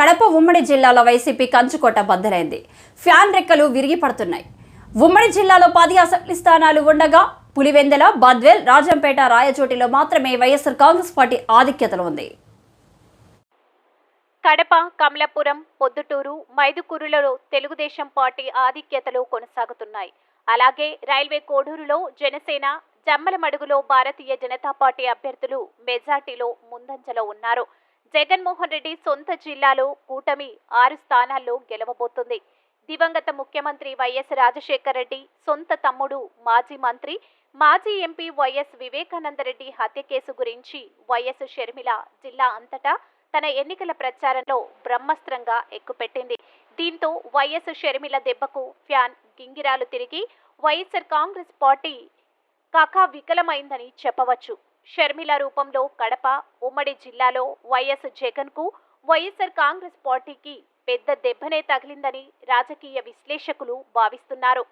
కడప ఉమ్మడి జిల్లాలో వైసీపీ కంచుకోట బద్దలైంది. ఫ్యాన్ రెక్కలు విరిగి పడుతున్నాయి. ఉమ్మడి జిల్లాలో పది అసెంబ్లీ స్థానాలు ఉండగా పులివెందల బద్వేల్ రాజంపేట రాయచోటిలో మాత్రమే వైఎస్ఆర్ కాంగ్రెస్ పార్టీ ఆధిక్యతలో ఉంది. కడప కమలాపురం పొద్దుటూరు మైదుకూరులలో తెలుగుదేశం పార్టీ ఆధిక్యతలు కొనసాగుతున్నాయి. అలాగే రైల్వే కోడూరులో జనసేన జమ్మలమడుగులో భారతీయ జనతా పార్టీ అభ్యర్థులు మెజార్టీలో ముందంజలో ఉన్నారు. జగన్మోహన్ రెడ్డి సొంత జిల్లాలో కూటమి ఆరు స్థానాల్లో గెలవబోతుంది. దివంగత ముఖ్యమంత్రి వైఎస్ రాజశేఖర రెడ్డి సొంత తమ్ముడు మాజీ మంత్రి మాజీ ఎంపీ వైఎస్ వివేకానందరెడ్డి హత్య కేసు గురించి వైఎస్ షర్మిల జిల్లా అంతటా తన ఎన్నికల ప్రచారంలో బ్రహ్మస్త్రంగా ఎక్కుపెట్టింది. దీంతో వైఎస్ షర్మిల దెబ్బకు ఫ్యాన్ గింగిరాలు తిరిగి వైఎస్ఆర్ కాంగ్రెస్ పార్టీ కాకా వికలమైందని చెప్పవచ్చు. షర్మిల రూపంలో కడప ఉమ్మడి జిల్లాలో వైఎస్ జగన్కు వైఎస్ఆర్ కాంగ్రెస్ పార్టీకి పెద్ద దెబ్బనే తగిలిందని రాజకీయ విశ్లేషకులు భావిస్తున్నారు.